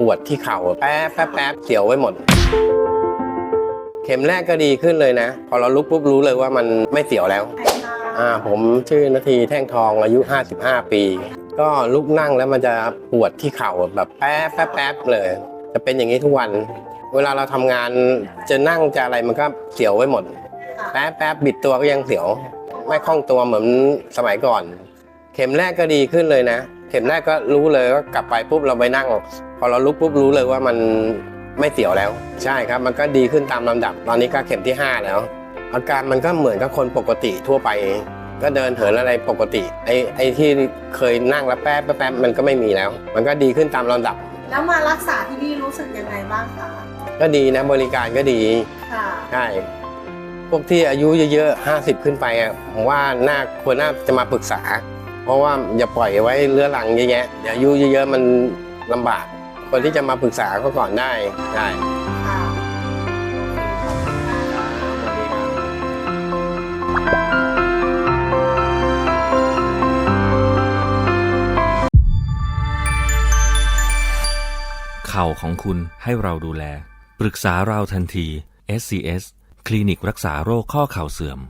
ปวดที่เข่าแป๊บแป๊บแป๊บเสียวไว้หมด เข็มแรกก็ดีขึ้นเลยนะ พอเราลุกปุ๊บรู้เลยว่ามันไม่เสียวแล้ว อ่าผมชื่อนาทีแท่งทองอายุ 55 ปี ก็ลุกนั่งแล้วมันจะปวดที่เข่าแบบแป๊บแป๊บแป๊บเลย จะเป็นอย่างนี้ทุกวัน เวลาเราทำงานจะนั่งจะอะไรมันก็เสียวไว้หมด แป๊บแป๊บบิดตัวก็ยังเสียว ไม่คล่องตัวเหมือนสมัยก่อน เข็มแรกก็ดีขึ้นเลยนะ เข็มแรกก็รู้เลยว่ากลับไปปุ๊บเราไปนั่ง พอเราลุกปุ๊บรู้เลยว่ามันไม่เสียวแล้ว ใช่ครับ มันก็ดีขึ้นตามลำดับ ตอนนี้ก็เข็มที่ 5 แล้ว อาการมันก็เหมือนกับคนปกติทั่วไป ก็เดินเหินอะไรปกติไอ้ไอ้ที่เคยนั่งแล้วแป๊บแป๊บแป๊บมันก็ไม่มีแล้ว มันก็ดีขึ้นตามลำดับ แล้วมารักษาที่นี่รู้สึกยังไงบ้างคะก็ดีนะบริการก็ดีค่ะใช่พวกที่อายุเยอะๆ50 ขึ้นไปอะผมว่าน่าควรน่าจะมาปรึกษา เพราะว่าอย่าปล่อยไว้เรื้อรังเยอะแยะเดี๋ยวอายุเยอะๆมันลำบาก คนที่จะมาปรึกษาก็ก่อนได้ได้ค่ะเข่าของคุณให้เราดูแล ปรึกษาเราทันที SCS คลินิกรักษาโรคข้อเข่าเสื่อม